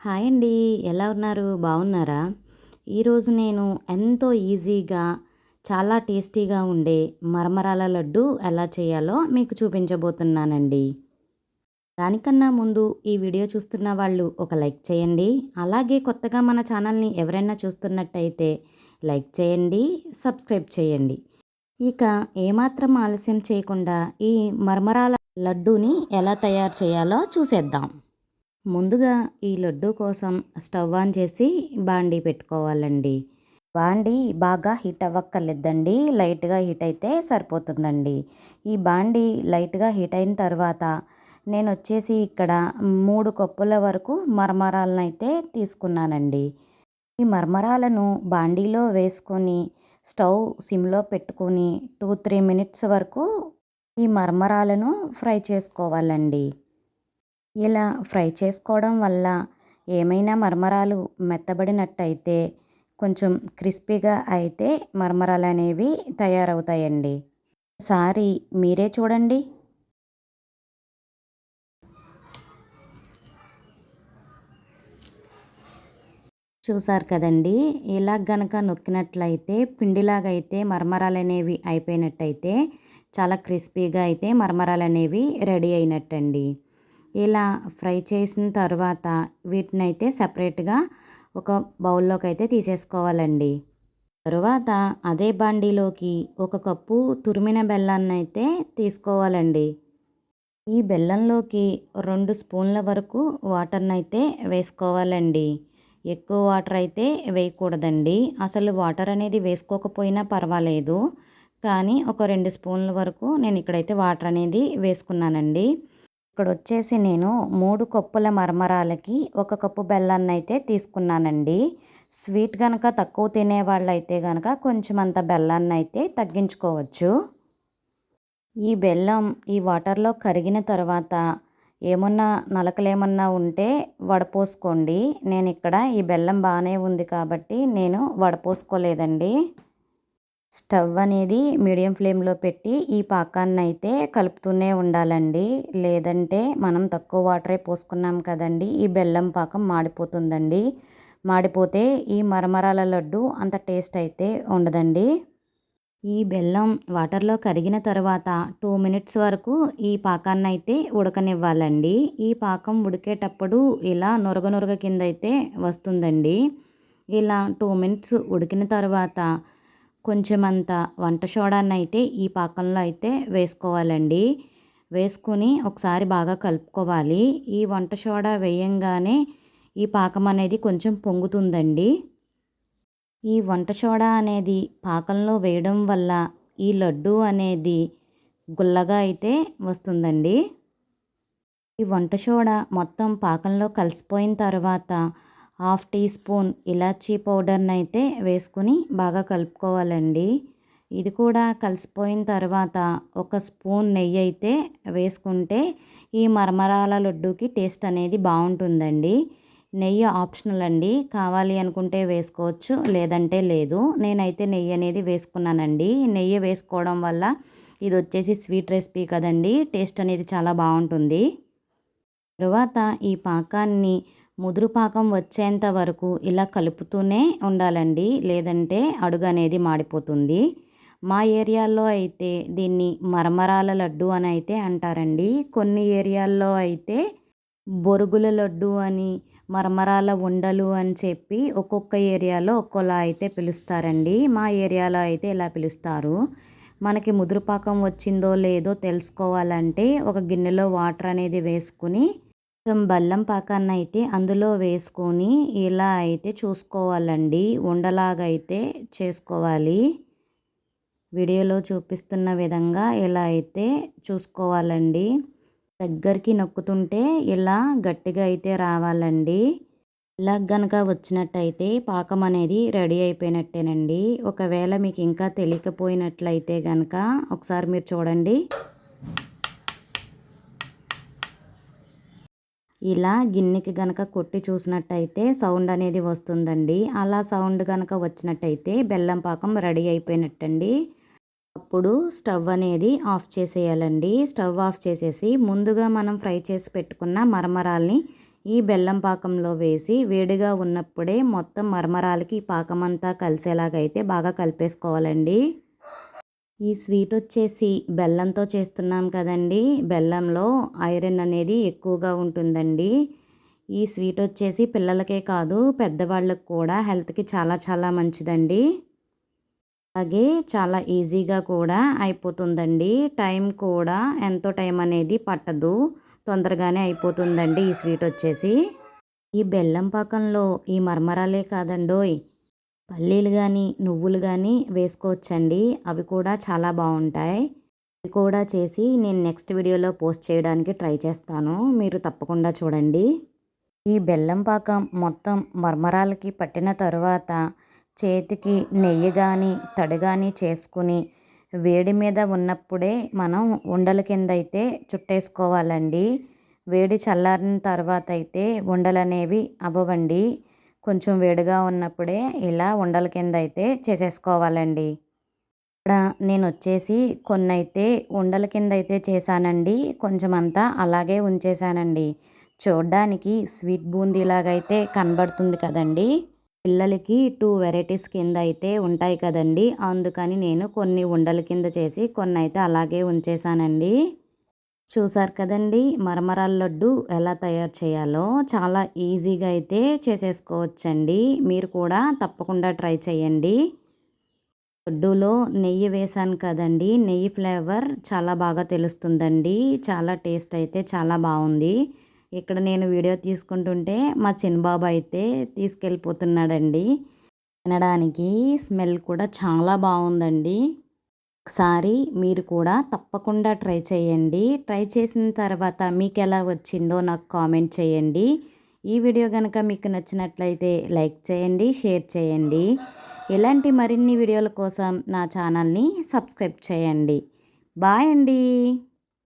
Hi అండి. ఎలా ఉన్నారు? బాగున్నారా? ఈరోజు నేను ఎంతో ఈజీగా చాలా టేస్టీగా ఉండే మరమరాల లడ్డు ఎలా చేయాలో మీకు చూపించబోతున్నానండి. దానికన్నా ముందు ఈ వీడియో చూస్తున్న వాళ్ళు ఒక లైక్ చేయండి. అలాగే కొత్తగా మన ఛానల్ని ఎవరైనా చూస్తున్నట్టయితే లైక్ చేయండి సబ్స్క్రైబ్ చేయండి. ఇక ఏమాత్రం ఆలస్యం చేయకుండా ఈ మరమరాల లడ్డూని ఎలా తయారు చేయాలో చూసేద్దాం. ముందుగా ఈ లడ్డు కోసం స్టవ్ ఆన్ చేసి బాండీ పెట్టుకోవాలండి. బాండీ బాగా హీట్ అవ్వక్కర్లేదండి. లైట్గా హీట్ అయితే సరిపోతుందండి. ఈ బాండీ లైట్గా హీట్ అయిన తర్వాత నేను వచ్చేసి ఇక్కడ మూడు కప్పుల వరకు మరమరాలను అయితే తీసుకున్నానండి. ఈ మరమరాలను బాండీలో వేసుకొని స్టవ్ సిమ్లో పెట్టుకొని టూ త్రీ మినిట్స్ వరకు ఈ మరమరాలను ఫ్రై చేసుకోవాలండి. ఇలా ఫ్రై చేసుకోవడం వల్ల ఏమైనా మరమరాలు మెత్తబడినట్టయితే కొంచెం క్రిస్పీగా అయితే మరమరాలు అనేవి తయారవుతాయండి. ఒకసారి మీరే చూడండి. చూసారు కదండి ఇలా గనక నొక్కినట్లయితే పిండిలాగా అయితే మరమరాలు అనేవి అయిపోయినట్టయితే చాలా క్రిస్పీగా అయితే మరమరాలు అనేవి రెడీ అయినట్టండి. ఇలా ఫ్రై చేసిన తర్వాత వీటిని అయితే సపరేట్గా ఒక బౌల్లోకి అయితే తీసేసుకోవాలండి. తరువాత అదే బండిలోకి ఒక కప్పు తురిమిన బెల్లాన్ని అయితే తీసుకోవాలండి. ఈ బెల్లంలోకి రెండు స్పూన్ల వరకు వాటర్ని అయితే వేసుకోవాలండి. ఎక్కువ వాటర్ అయితే వేయకూడదండి. అసలు వాటర్ అనేది వేసుకోకపోయినా పర్వాలేదు. కానీ ఒక రెండు స్పూన్ల వరకు నేను ఇక్కడైతే వాటర్ అనేది వేసుకున్నానండి. ఇక్కడ వచ్చేసి నేను మూడు కప్పుల మరమరాలకి ఒక కప్పు బెల్లాన్ని అయితే తీసుకున్నానండి. స్వీట్ కనుక తక్కువ తినే వాళ్ళు కనుక కొంచెం అంత బెల్లాన్ని అయితే తగ్గించుకోవచ్చు. ఈ బెల్లం ఈ వాటర్లో కరిగిన తర్వాత ఏమన్నా నలకలు ఏమన్నా ఉంటే వడపోసుకోండి. నేను ఇక్కడ ఈ బెల్లం బాగానే ఉంది కాబట్టి నేను వడపోసుకోలేదండి. స్టవ్ అనేది మీడియం ఫ్లేమ్లో పెట్టి ఈ పాకాన్ని అయితే కలుపుతూనే ఉండాలండి. లేదంటే మనం తక్కువ వాటరే పోసుకున్నాం కదండి ఈ బెల్లం పాకం మాడిపోతుందండి. మాడిపోతే ఈ మరమరాల లడ్డు అంత టేస్ట్ అయితే ఉండదండి. ఈ బెల్లం వాటర్లో కరిగిన తర్వాత టూ మినిట్స్ వరకు ఈ పాకాన్ని అయితే ఉడకనివ్వాలండి. ఈ పాకం ఉడికేటప్పుడు ఇలా నొరగ నొరగ కింద అయితే వస్తుందండి. ఇలా టూ మినిట్స్ ఉడికిన తర్వాత కొంచెం అంత వంట సోడాన్ని అయితే ఈ పాకంలో అయితే వేసుకోవాలండి. వేసుకొని ఒకసారి బాగా కలుపుకోవాలి. ఈ వంట సోడా వేయంగానే ఈ పాకం అనేది కొంచెం పొంగుతుందండి. ఈ వంట సోడా అనేది పాకంలో వేయడం వల్ల ఈ లడ్డు అనేది గుల్లగా అయితే వస్తుందండి. ఈ వంట సోడా మొత్తం పాకంలో కలిసిపోయిన తర్వాత హాఫ్ టీ స్పూన్ ఇలాచీ పౌడర్ని అయితే వేసుకుని బాగా కలుపుకోవాలండి. ఇది కూడా కలిసిపోయిన తర్వాత ఒక స్పూన్ నెయ్యి అయితే వేసుకుంటే ఈ మరమరాల లడ్డూకి టేస్ట్ అనేది బాగుంటుందండి. నెయ్యి ఆప్షనల్ అండి. కావాలి అనుకుంటే వేసుకోవచ్చు లేదంటే లేదు. నేనైతే నెయ్యి అనేది వేసుకున్నానండి. నెయ్యి వేసుకోవడం వల్ల ఇది వచ్చేసి స్వీట్ రెసిపీ కదండి. టేస్ట్ అనేది చాలా బాగుంటుంది. తర్వాత ఈ పాకాన్ని ముదురు పాకం వచ్చేంత వరకు ఇలా కలుపుతూనే ఉండాలండి. లేదంటే అడుగు అనేది మాడిపోతుంది. మా ఏరియాల్లో అయితే దీన్ని మరమరాల లడ్డు అని అయితే అంటారండి. కొన్ని ఏరియాల్లో అయితే బొరుగుల లడ్డు అని మరమరాల ఉండలు అని చెప్పి ఒక్కొక్క ఏరియాలో ఒక్కోలా అయితే పిలుస్తారండి. మా ఏరియాలో అయితే ఇలా పిలుస్తారు. మనకి ముదురుపాకం వచ్చిందో లేదో తెలుసుకోవాలంటే ఒక గిన్నెలో వాటర్ అనేది వేసుకుని బెల్లం పాకాన్ని అయితే అందులో వేసుకొని ఇలా అయితే చూసుకోవాలండి. ఉండలాగా అయితే చేసుకోవాలి. వీడియోలో చూపిస్తున్న విధంగా ఇలా అయితే చూసుకోవాలండి. దగ్గరికి నొక్కుతుంటే ఇలా గట్టిగా అయితే రావాలండి. ఇలా గనక వచ్చినట్టయితే పాకం అనేది రెడీ అయిపోయినట్టేనండి. ఒకవేళ మీకు ఇంకా తెలియకపోయినట్లయితే కనుక ఒకసారి మీరు చూడండి. ఇలా గిన్నెకి గనక కొట్టి చూసినట్టయితే సౌండ్ అనేది వస్తుందండి. అలా సౌండ్ కనుక వచ్చినట్టయితే బెల్లం పాకం రెడీ అయిపోయినట్టండి. అప్పుడు స్టవ్ అనేది ఆఫ్ చేసేయాలండి. స్టవ్ ఆఫ్ చేసేసి ముందుగా మనం ఫ్రై చేసి పెట్టుకున్న మరమరాల్ని ఈ బెల్లం పాకంలో వేసి వేడిగా ఉన్నప్పుడే మొత్తం మరమరాలకి పాకమంతా కలిసేలాగైతే బాగా కలిపేసుకోవాలండి. ఈ స్వీట్ వచ్చేసి బెల్లంతో చేస్తున్నాం కదండి. బెల్లంలో ఐరన్ అనేది ఎక్కువగా ఉంటుందండి. ఈ స్వీట్ వచ్చేసి పిల్లలకే కాదు పెద్దవాళ్ళకి కూడా హెల్త్కి చాలా చాలా మంచిదండి. అలాగే చాలా ఈజీగా కూడా అయిపోతుందండి. టైం కూడా ఎంతో టైం అనేది పట్టదు. తొందరగానే అయిపోతుందండి ఈ స్వీట్ వచ్చేసి. ఈ బెల్లం పాకంలో ఈ మరమరాలే కాదండోయ్. పల్లీలు కానీ నువ్వులు కానీ వేసుకోవచ్చండి. అవి కూడా చాలా బాగుంటాయి. అవి కూడా చేసి నేను నెక్స్ట్ వీడియోలో పోస్ట్ చేయడానికి ట్రై చేస్తాను. మీరు తప్పకుండా చూడండి. ఈ బెల్లం పాకం మొత్తం మర్మరాలకి పట్టిన తర్వాత చేతికి నెయ్యి కానీ తడి కానీ చేసుకుని వేడి మీద ఉన్నప్పుడే మనం ఉండల కింద అయితే చుట్టేసుకోవాలండి. వేడి చల్లారిన తర్వాత అయితే ఉండలు అనేవి అవ్వవండి. కొంచెం వేడిగా ఉన్నప్పుడే ఇలా ఉండల కింద అయితే చేసేసుకోవాలండి. ఇక్కడ నేను వచ్చేసి కొన్ని అయితే ఉండల కింద అయితే చేశానండి. కొంచెం అంతా అలాగే ఉంచేశానండి. చూడ్డానికి స్వీట్ బూందీలాగైతే కనబడుతుంది కదండి. పిల్లలకి టూ వెరైటీస్ కింద అయితే ఉంటాయి కదండి. అందుకని నేను కొన్ని ఉండల కింద చేసి కొన్ని అయితే అలాగే ఉంచేసానండి చూసారు కదండి! మరమరాల లడ్డు ఎలా తయారు చేయాలో చాలా ఈజీగా అయితే చేసేసుకోవచ్చండి. మీరు కూడా తప్పకుండా ట్రై చేయండి. లడ్డూలో నెయ్యి వేసాను కదండి! నెయ్యి ఫ్లేవర్ చాలా బాగా తెలుస్తుందండి. చాలా టేస్ట్ అయితే చాలా బాగుంది. ఇక్కడ నేను వీడియో తీసుకుంటుంటే మా చిన్నబాబు అయితే తీసుకెళ్ళిపోతున్నాడండి. తినడానికి స్మెల్ కూడా చాలా బాగుందండి. ఒకసారి మీరు కూడా తప్పకుండా ట్రై చేయండి. ట్రై చేసిన తర్వాత మీకు ఎలా వచ్చిందో నాకు కామెంట్ చేయండి. ఈ వీడియో కనుక మీకు నచ్చినట్లయితే లైక్ చేయండి షేర్ చేయండి. ఇలాంటి మరిన్ని వీడియోల కోసం నా ఛానల్ని సబ్స్క్రైబ్ చేయండి. బాయ్ అండి.